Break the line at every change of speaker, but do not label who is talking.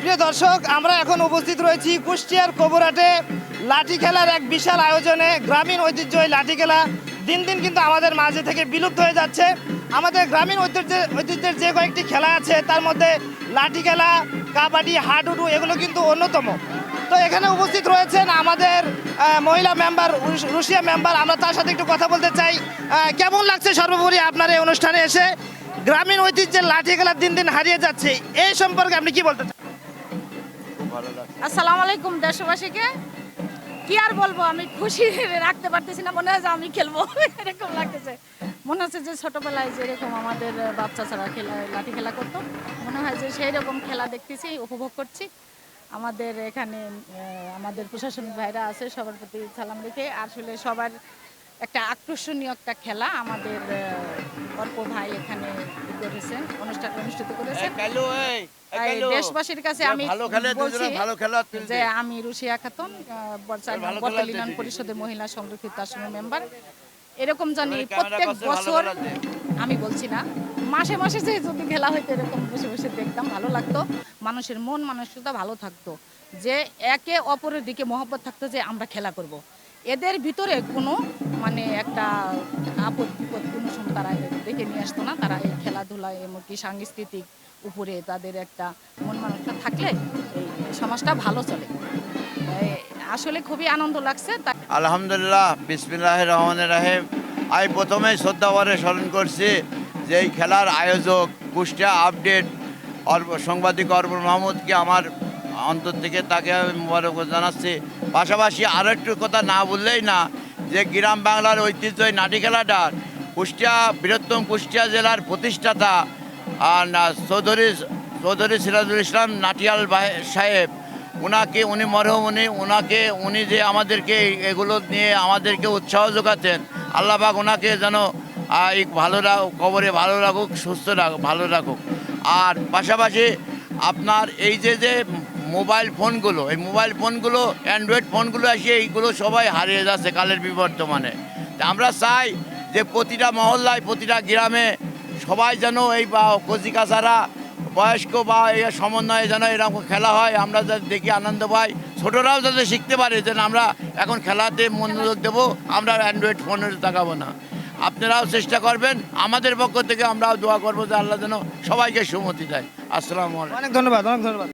প্রিয় দর্শক, আমরা এখন উপস্থিত রয়েছি কুষ্টিয়ার কবরাটে লাঠি খেলার এক বিশাল আয়োজনে। গ্রামীণ ঐতিহ্য এই লাঠি খেলা। দিন দিন কিন্তু আমাদের মাঝে থেকে বিলুপ্ত হয়ে যাচ্ছে। আমাদের গ্রামীণ ঐতিহ্যের ঐতিহ্যের যে কয়েকটি খেলা আছে, তার মধ্যে লাঠি খেলা, কাবাডি, হাডুডু এগুলো কিন্তু অন্যতম। তো এখানে উপস্থিত রয়েছেন আমাদের মহিলা মেম্বার রুশিয়া মেম্বার। আমরা তার সাথে একটু কথা বলতে চাই। কেমন লাগছে সর্বোপরি আপনার এই অনুষ্ঠানে এসে? গ্রামীণ ঐতিহ্যের লাঠি খেলা দিন দিন হারিয়ে যাচ্ছে। এই সম্পর্কে আপনি কি বলতে চান?
আসসালামু আলাইকুম দেশবাসীকে। কি আর বলব, আমি খুশি রাখতে পারতেছি না, মনে হয় যে আমি খেলব। এরকম লাগতেছে। মনে হচ্ছে যে ছোটবেলায় যেরকম আমাদের বাচ্চা ছাড়া খেলা, লাঠি খেলা করতো, মনে হয় যে সেই রকম খেলা দেখতেছি, উপভোগ করছি। আমাদের এখানে আমাদের প্রশাসনিক ভাইরা আছে, সবার প্রতি সালাম রেখে, আসলে সবার একটা আকর্ষণীয় একটা খেলা আমাদের ভাই এখানে ই করেছেন অনুষ্ঠান অনুষ্ঠিত করেছেন এই দেশবাসীর কাছে আমি বলছি যে আমি রুশিয়া খাতুন। পরিষদের মহিলা সংরক্ষিত আসনের মেম্বার। এরকম জানি প্রত্যেক বছর আমি বলছি না মাসে মাসে যে যদি খেলা হইতো এরকম বসে বসে দেখতাম ভালো লাগতো। মানুষের মন মানসিকতা ভালো থাকতো। যে একে অপরের দিকে মহব্বত থাকতো যে আমরা খেলা করব। এদের ভিতরে কোনো মানে একটা আপদ বিপদ তারা দেখে নিয়ে আসতো না, তারা এই খেলাধুলায় এমনকি সাংস্কৃতিক উপরে তাদের একটা মন মানসিকতা থাকলে এই সমাজটা ভালো চলে। আসলে খুবই আনন্দ লাগছে
আলহামদুলিল্লাহ বিসমিল্লাহ রহমান রাহিম। আমি প্রথমেই শ্রদ্ধাভরে স্মরণ করছি যে এই খেলার আয়োজক, কুষ্টিয়া আপডেট অর্ব, সাংবাদিক অর্ব মাহমুদকে আমার অন্তর থেকে তাকে আমি মোবারক জানাচ্ছি। পাশাপাশি আরও একটু কথা না বললেই না, যে গ্রাম বাংলার ঐতিহ্য নাটি খেলাটার কুষ্টিয়া, বৃহত্তম কুষ্টিয়া জেলার প্রতিষ্ঠাতা চৌধুরী চৌধুরী সিরাজুল ইসলাম নাটিয়াল সাহেব। ওনাকে উনি মরহুম, উনি ওনাকে উনি যে আমাদেরকে এগুলো নিয়ে আমাদেরকে উৎসাহ যোগাতেন আল্লাহবাক ওনাকে যেন এই ভালো রাখ কবরে ভালো রাখুক, সুস্থ রাখুক, ভালো রাখুক। আর পাশাপাশি আপনার এই যে যে মোবাইল ফোনগুলো, এই মোবাইল ফোনগুলো, অ্যান্ড্রয়েড ফোনগুলো এসে এইগুলো সবাই হারিয়ে যাচ্ছে কালের বিবর্তমানে। আমরা চাই যে প্রতিটা মহল্লায় প্রতিটা গ্রামে সবাই যেন এই বা কচিকাচারা বয়স্ক বা এই সমন্বয়ে যেন এরকম খেলা হয় আমরা যাতে দেখি আনন্দ পাই। ছোটরাও যাতে শিখতে পারে যে না, আমরা এখন খেলাতে মনোযোগ দেবো আমরা অ্যান্ড্রয়েড ফোনে তাকাবো না। আপনারাও চেষ্টা করবেন আমাদের পক্ষ থেকে আমরাও দোয়া করব যে আল্লাহ যেন সবাইকে সুমতি দেয়। আসসালামু আলাইকুম।
অনেক ধন্যবাদ অনেক ধন্যবাদ।